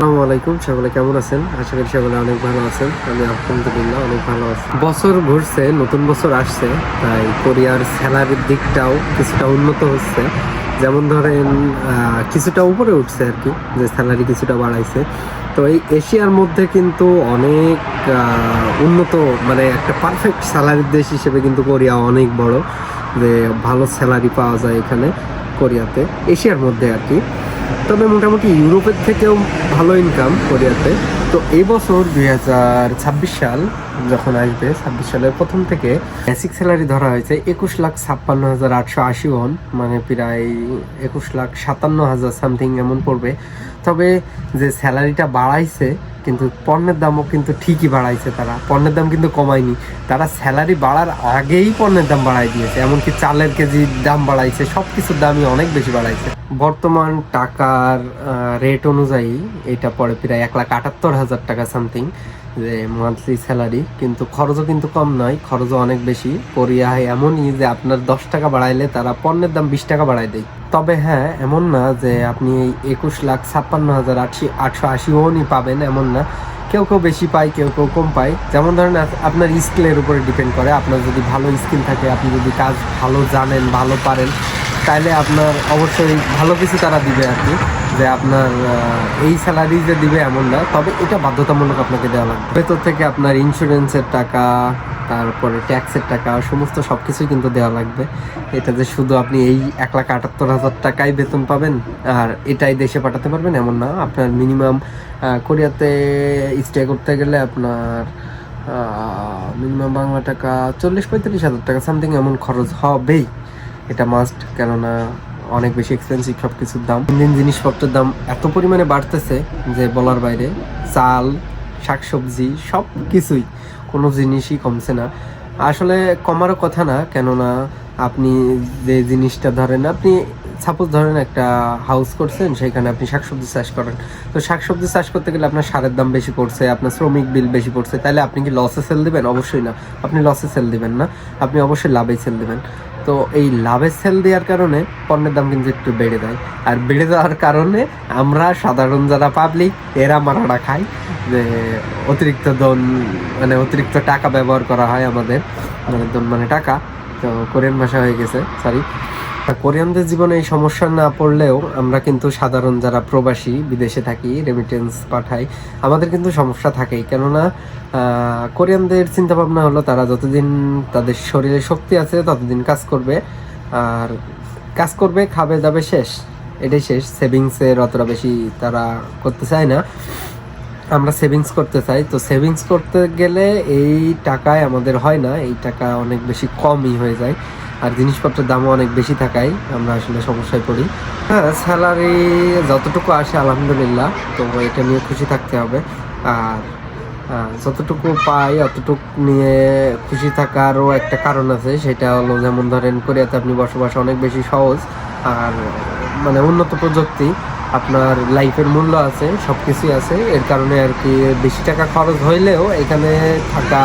আসসালামু আলাইকুম, সকলে কেমন আছেন? আশা করি সকলে অনেক ভালো আছেন। আমি আলহামদুলিল্লাহ অনেক ভালো আছি। বছর ঘুরছে, নতুন বছর আসছে, তাই কোরিয়ার স্যালারির দিকটাও কিছুটা উন্নত হচ্ছে। যেমন ধরেন কিছুটা উপরে উঠছে আর কি, যে স্যালারি কিছুটা বাড়াইছে। তো এই এশিয়ার মধ্যে কিন্তু অনেক উন্নত মানে একটা পারফেক্ট স্যালারির দেশ হিসেবে কিন্তু কোরিয়া অনেক বড়, যে ভালো স্যালারি পাওয়া যায় এখানে কোরিয়াতে, এশিয়ার মধ্যে আর কি। তবে মোটামুটি ইউরোপের থেকেও ভালো ইনকাম কোরিয়াতে। তো এই বছর দুই হাজার ছাব্বিশ সাল যখন আসবে, ছাব্বিশ সালের প্রথম থেকে বেসিক স্যালারি ধরা হয়েছে একুশ লাখ ছাপ্পান্ন হাজার আটশো আশি ওয়ান মানে প্রায় একুশ লাখ সাতান্ন হাজার সামথিং এমন পড়বে। তবে যে স্যালারিটা বাড়াইছে কিন্তু পণ্যের দামও কিন্তু ঠিকই বাড়াইছে তারা। পণ্যের দাম কিন্তু কমায়নি। তারা স্যালারি বাড়ার আগেই পণ্যের দাম বাড়াই দিয়েছে। এমনকি চালের কেজি দাম বাড়াইছে। সব কিছুর দামই অনেক বেশি বাড়াইছে। বর্তমান টাকার রেট অনুযায়ী, এটা পরে প্রায় এক লাখ আটাত্তর হাজার টাকা সামথিং যে মান্থলি স্যালারি কিন্তু খরচও কিন্তু কম নয়, খরচও অনেক বেশি। কোরিয়ায় এমনই যে আপনার দশ টাকা বাড়াইলে তারা পণ্যের দাম বিশ টাকা বাড়ায় দেয়। তবে হ্যাঁ এমন না যে আপনি এই একুশ লাখ ছাপ্পান্ন হাজার আশি আটশো আশি ওনই পাবেন, এমন না। কেউ কেউ বেশি পায়, কেউ কেউ কম পায়। যেমন ধরেন আপনার স্কিলের উপরে ডিপেন্ড করে। আপনার যদি ভালো স্কিল থাকে, আপনি যদি কাজ ভালো জানেন, ভালো পারেন তাহলে আপনার অবশ্যই ভালো কিছু তারা দিবে আর কি, যে আপনার এই স্যালারি যে দিবে এমন না, তবে এটা বাধ্যতামূলক আপনাকে দেওয়া লাগবে। ভেতর থেকে আপনার ইন্স্যুরেন্সের টাকা, তারপরে ট্যাক্সের টাকা, সমস্ত সব কিছুই কিন্তু দেওয়া লাগবে। এটা যে শুধু আপনি এই এক লাখ আটাত্তর হাজার টাকাই বেতন পাবেন, আর এটাই দেশে পাঠাতে পারবেন এমন না। আপনার মিনিমাম কোরিয়াতে স্টে করতে গেলে আপনার মিনিমাম বাংলা টাকা চল্লিশ পঁয়তাল্লিশ হাজার টাকা সামথিং এমন খরচ হবেই। এটা মাস্ট কেননা অনেক বেশি এক্সপেন্সিভ সব কিছুর দাম। দিন জিনিসপত্রের দাম এত পরিমাণে বাড়তেছে যে বলার বাইরে চাল, শাকসবজি সব কিছুই কোনো জিনিসই কমছে না। আসলে কমারও কথা না, কেননা আপনি যে জিনিসটা ধরেন, আপনি সাপোজ ধরেন একটা হাউস করছেন, সেখানে আপনি শাকসবজি চাষ করেন। তো শাকসবজি চাষ করতে গেলে আপনার সারের দাম বেশি পড়ছে, আপনার শ্রমিক বিল বেশি পড়ছে তাহলে আপনি কি লসে সেল দিবেন? অবশ্যই না। আপনি লসে সেল দিবেন না, আপনি অবশ্যই লাভে সেল দিবেন। তো এই লাভের সেল দেওয়ার কারণে পণ্যের দাম কিন্তু একটু বেড়ে যায়। আর বেড়ে যাওয়ার কারণে আমরা সাধারণ যারা পাবলিক এরা মারাটা খাই। যে অতিরিক্ত দন মানে অতিরিক্ত টাকা ব্যবহার করা হয় আমাদের মানে দন মানে টাকা। তো কোরিয়ান ভাষা হয়ে গেছে সরি কোরিয়ানদের জীবনে এই সমস্যা না পড়লেও আমরা কিন্তু সাধারণ যারা প্রবাসী বিদেশে থাকি রেমিটেন্স পাঠাই, আমাদের কিন্তু সমস্যা থাকেই। কেননা কোরিয়ানদের চিন্তা ভাবনা হলো তারা যতদিন তাদের শরীরে শক্তি আছে ততদিন কাজ করবে। আর কাজ করবে, খাবে দাবে শেষ। এটাই শেষ। সেভিংসের অতটা বেশি তারা করতে চায় না। আমরা সেভিংস করতে চাই। তো সেভিংস করতে গেলে এই টাকায় আমাদের হয় না। এই টাকা অনেক বেশি কমই হয়ে যায়। আর জিনিসপত্রের দামও অনেক বেশি থাকায় আমরা আসলে সমস্যায় পড়ি। হ্যাঁ স্যালারি যতটুকু আসে, আলহামদুলিল্লাহ। তো এটা নিয়ে খুশি থাকতে হবে। আর যতটুকু পাই, অতটুকু নিয়ে খুশি থাকারও একটা কারণ আছে। সেটা হলো যেমন ধরেন, কোরিয়াতে আপনি বসবাস অনেক বেশি সহজ। আর মানে উন্নত প্রযুক্তি, আপনার লাইফের মূল্য আছে সব কিছুই আছে। এর কারণে আর কি বেশি টাকা খরচ হইলেও এখানে থাকা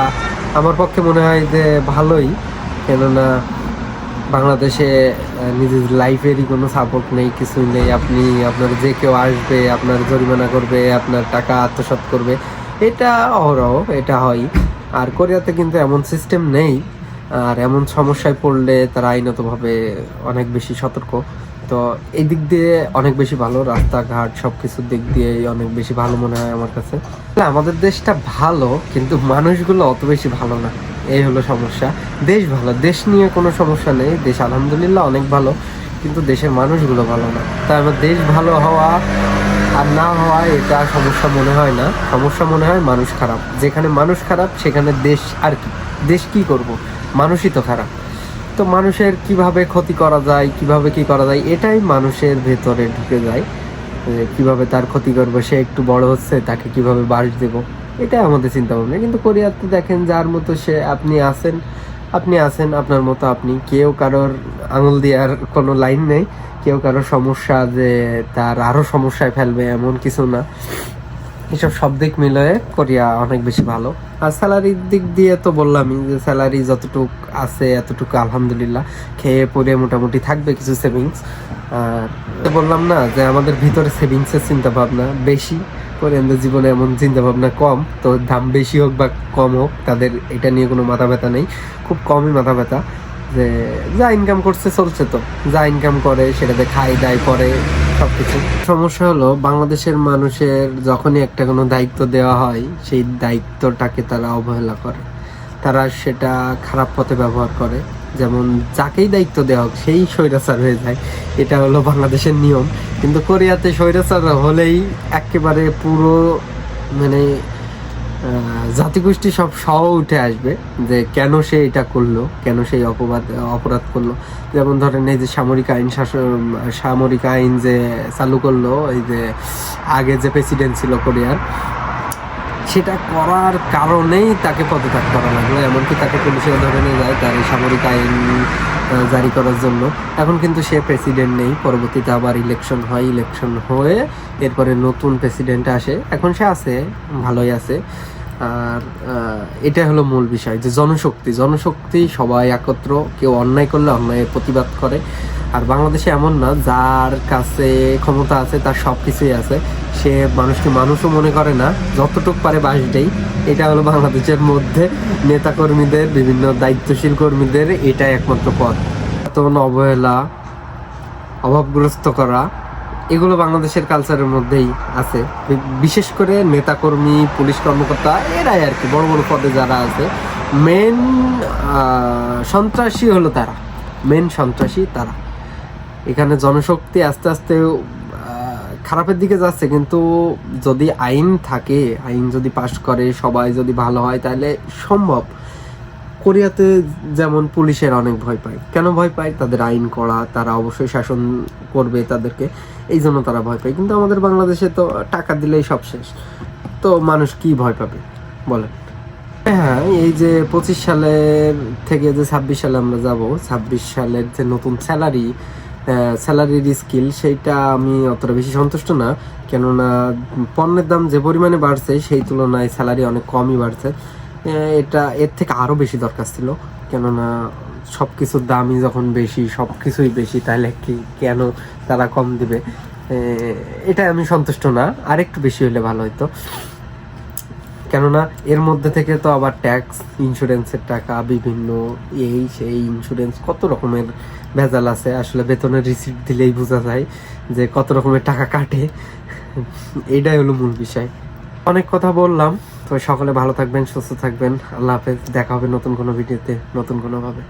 আমার পক্ষে মনে হয় যে ভালোই। কেননা বাংলাদেশে নিজের লাইফেরই কোনো সাপোর্ট নেই, কিছুই নেই। আপনি, আপনার যে কেউ আসবে, আপনার জরিমানা করবে, আপনার টাকা আত্মসাৎ করবে, এটা অহরহ, এটা হয়। আর কোরিয়াতে কিন্তু এমন সিস্টেম নেই, আর এমন সমস্যায় পড়লে তারা আইনতভাবে অনেক বেশি সতর্ক। তো এই দিক দিয়ে অনেক বেশি ভালো, রাস্তাঘাট সব কিছুর দিক দিয়ে অনেক বেশি ভালো মনে হয় আমার কাছে। আমাদের দেশটা ভালো, কিন্তু মানুষগুলো অত বেশি ভালো না। এই হলো সমস্যা। দেশ ভালো, দেশ নিয়ে কোনো সমস্যা নেই, দেশ আলহামদুলিল্লাহ অনেক ভালো, কিন্তু দেশের মানুষগুলো ভালো না। আমার দেশ ভালো হওয়া আর না হওয়া, এটা সমস্যা মনে হয় না। সমস্যা মনে হয় মানুষ খারাপ। যেখানে মানুষ খারাপ, সেখানে দেশ আর কি? দেশ কি করব? মানুষই তো খারাপ। তো মানুষের কীভাবে ক্ষতি করা যায়, কীভাবে কি করা যায়, এটাই মানুষের ভেতরে ঢুকে যায়। কীভাবে তার ক্ষতি করব, সে একটু বড় হচ্ছে, তাকে কীভাবে বাস দেবো? এটাই আমাদের চিন্তা ভাবনা কিন্তু কোরিয়াতে দেখেন, যার মতো সে আপনি আছেন আপনি আছেন, আপনার মতো আপনি। কেউ কারোর আঙুল দেওয়ার কোনো লাইন নেই। কেউ কারোর সমস্যা যে তার আরও সমস্যায় ফেলবে এমন কিছু না। এসব সব দিক মিলিয়ে কোরিয়া অনেক বেশি ভালো। আর স্যালারির দিক দিয়ে তো বললামই যে স্যালারি যতটুক আছে, এতটুকু আলহামদুলিল্লাহ। খেয়ে পরে মোটামুটি থাকবে কিছু সেভিংস আর বললাম না যে আমাদের ভিতরে সেভিংসের চিন্তা ভাবনা বেশি। কোরিয়ানদের জীবনে এমন চিন্তা ভাবনা কম, তো দাম বেশি হোক বা কম হোক, তাদের এটা নিয়ে কোনো মাথা ব্যথা নেই। খুব কমই মাথা ব্যথা, যে যা ইনকাম করছে চলছে তো। যা ইনকাম করে, সেটাতে খায়, দায়, করে সব কিছু সমস্যা হলো, বাংলাদেশের মানুষের যখনই একটা কোনো দায়িত্ব দেওয়া হয়, সেই দায়িত্বটাকে তারা অবহেলা করে। তারা সেটা খারাপ পথে ব্যবহার করে। যেমন যাকেই দায়িত্ব দেওয়া হোক, সেই স্বৈরাচার হয়ে যায়। এটা হলো বাংলাদেশের নিয়ম। কিন্তু কোরিয়াতে স্বৈরাচার হলেই একেবারে পুরো মানে জাতিগোষ্ঠী সব সহ উঠে আসবে যে কেন সে এটা করল, কেন সেই অপবাদ, অপরাধ করল। যেমন ধরেন এই যে সামরিক আইন শাসন, সামরিক আইন যে চালু করল, এই যে আগে যে প্রেসিডেন্ট ছিল কোরিয়ার সেটা করার কারণেই তাকে পদত্যাগ করা লাগল, এমনকি তাকে পুলিশে ধরে নিয়ে যায় তার সামরিক আইন জারি করার জন্য। এখন কিন্তু সে প্রেসিডেন্ট নেই, পরবর্তীতে আবার ইলেকশন হয় ইলেকশন হয়ে এরপরে নতুন প্রেসিডেন্ট আসে। এখন সে আছে, ভালোই আছে। আর এটা হলো মূল বিষয়, যে জনশক্তি জনশক্তি সবাই একত্র, কেউ অন্যায় করলে অন্যায়ের প্রতিবাদ করে। আর বাংলাদেশে এমন না, যার কাছে ক্ষমতা আছে, তার সব কিছুই আছে। সে মানুষকে মানুষও মনে করে না, যতটুক পারে বাস দেয় এটা হলো বাংলাদেশের মধ্যে নেতাকর্মীদের, বিভিন্ন দায়িত্বশীল কর্মীদের, এটাই একমাত্র পথ। তখন অবহেলা, অভাবগ্রস্ত করা, এগুলো বাংলাদেশের কালচারের মধ্যেই আছে। বিশেষ করে নেতাকর্মী, পুলিশ কর্মকর্তা, এরাই আর কি, বড় বড় পদে যারা আছে মেন সন্ত্রাসী হলো তারা। মেন সন্ত্রাসী তারা। এখানে জনশক্তি আস্তে আস্তে খারাপের দিকে যাচ্ছে, কিন্তু যদি আইন থাকে, আইন যদি পাশ করে, সবাই যদি ভালো হয়, তাহলে সম্ভব। কোরিয়াতে যেমন পুলিশের অনেক ভয় পায়। কেন ভয় পায়? তাদের আইন করা, তারা অবশ্যই শাসন করবে তাদেরকে, এই জন্য তারা ভয় পায়। কিন্তু আমাদের বাংলাদেশে তো টাকা দিলেই সব শেষ। তো মানুষ কি ভয় পাবে? বলেন। হ্যাঁ এই যে পঁচিশ সালের থেকে যে ছাব্বিশ সালে আমরা যাব, ছাব্বিশ সালের যে নতুন স্যালারি স্যালারির স্কিল সেইটা আমি অতটা বেশি সন্তুষ্ট না। কেননা, পণ্যের দাম যে পরিমাণে বাড়ছে, সেই তুলনায় স্যালারি অনেক কমই বাড়ছে। এটা এর থেকে আরও বেশি দরকার ছিল। কেননা সব কিছুর দামই যখন বেশি সব কিছুই বেশি, তাহলে কি, কেন তারা কম দিবে? এটা আমি সন্তুষ্ট না। আরেকটু বেশি হলে ভালো হতো কেননা এর মধ্যে থেকে তো আবার ট্যাক্স ইন্স্যুরেন্সের টাকা, বিভিন্ন এই সেই ইন্স্যুরেন্স কত রকমের ভেজাল আছে। আসলে বেতনের রিসিপ্ট দিলেই বোঝা যায় যে কত রকমের টাকা কাটে। এটাই হলো মূল বিষয়। অনেক কথা বললাম, তো সকলে ভালো থাকবেন, সুস্থ থাকবেন। আল্লাহ হাফেজ, দেখা হবে নতুন কোনো ভিডিওতে নতুন কোনো ভাবে